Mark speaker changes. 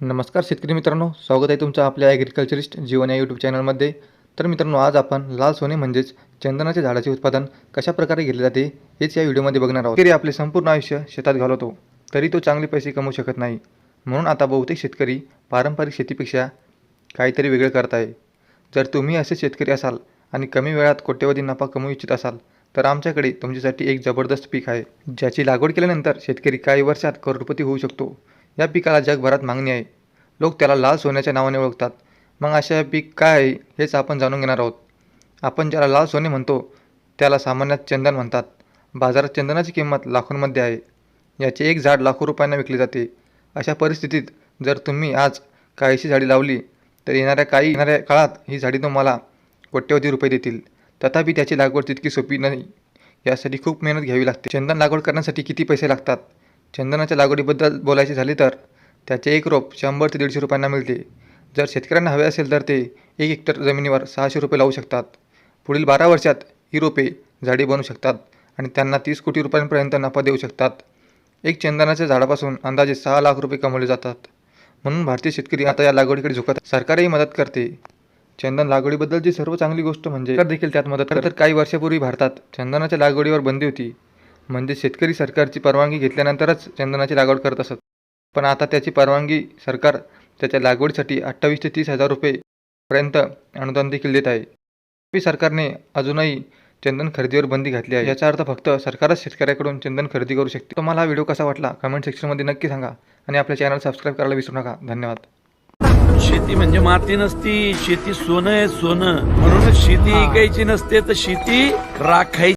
Speaker 1: नमस्कार शेतकरी मित्रांनो स्वागत आहे तुमचं आपल्या ॲग्रिकल्चरिस्ट जीवन या यूट्यूब चॅनलमध्ये तर मित्रांनो आज आपण लाल सोने म्हणजेच चंदनाच्या झाडाचे उत्पादन कशा प्रकारे घेतले जाते हेच या व्हिडिओमध्ये बघणार आहोत. शेतकरी आपले संपूर्ण आयुष्य शेतात घालवतो तरी तो चांगले पैसे कमवू शकत नाही. म्हणून आता बहुतेक शेतकरी पारंपरिक शेतीपेक्षा काहीतरी वेगळं करत आहे जर तुम्ही असे शेतकरी असाल आणि कमी वेळात कोट्यवधी नफा कमवू इच्छित असाल तर आमच्याकडे तुमच्यासाठी एक जबरदस्त पीक आहे ज्याची लागवड केल्यानंतर शेतकरी काही वर्षात करोडपती होऊ शकतो. या पिकाला जगभरात मागणी आहे. लोक त्याला लाल सोन्याच्या नावाने ओळखतात. मग अशा पीक काय आहे हेच आपण जाणून घेणार आहोत. आपण ज्याला लाल सोने म्हणतो त्याला सामान्यात चंदन म्हणतात. बाजारात चंदनाची किंमत लाखोंमध्ये आहे. याचे एक झाड लाखो रुपयांना विकले जाते. अशा परिस्थितीत जर तुम्ही आज काहीशी झाडी लावली तर येणाऱ्या काही येणाऱ्या काळात ही झाडी तुम्हाला कोट्यवधी रुपये देतील. तथापि त्याची लागवड तितकी सोपी नाही. यासाठी खूप मेहनत घ्यावी लागते. चंदन लागवड करण्यासाठी किती पैसे लागतात? चंदनाच्या लागवडीबद्दल बोलायचे झाले तर त्याचे एक रोप शंभर ते दीडशे रुपयांना मिळते. जर शेतकऱ्यांना हवे असेल तर ते एक हेक्टर जमिनीवर सहाशे रुपये लावू शकतात. पुढील बारा वर्षात ही रोपे झाडी बनू शकतात आणि त्यांना तीस कोटी रुपयांपर्यंत नफा देऊ शकतात. एक चंदनाच्या झाडापासून अंदाजे सहा लाख रुपये कमवले जातात. म्हणून भारतीय शेतकरी आता या लागवडीकडे झुकत. सरकारही मदत करते. चंदन लागवडीबद्दलची सर्व चांगली गोष्ट म्हणजे देखील त्यात मदत तर काही वर्षापूर्वी भारतात चंदनाच्या लागवडीवर बंदी होती. म्हणजे शेतकरी सरकारची परवानगी घेतल्यानंतरच चंदनाची लागवड करत असत. पण आता त्याची परवानगी सरकार त्याच्या लागवडीसाठी अठ्ठावीस ते तीस हजार रुपये पर्यंत अनुदान देखील देत आहे. तथापि सरकारने अजूनही चंदन खरेदीवर बंदी घातली आहे. याचा अर्थ फक्त सरकारच शेतकऱ्याकडून चंदन खरेदी करू शकते. तुम्हाला हा व्हिडिओ कसा वाटला? कमेंट सेक्शनमध्ये नक्की सांगा आणि आपल्या चॅनल सबस्क्राईब करायला विसरू नका. धन्यवाद.
Speaker 2: शेती म्हणजे माती नसती शेती सोनं आहे सोनं. म्हणून शेती इकायची नसते तर शेती राखायची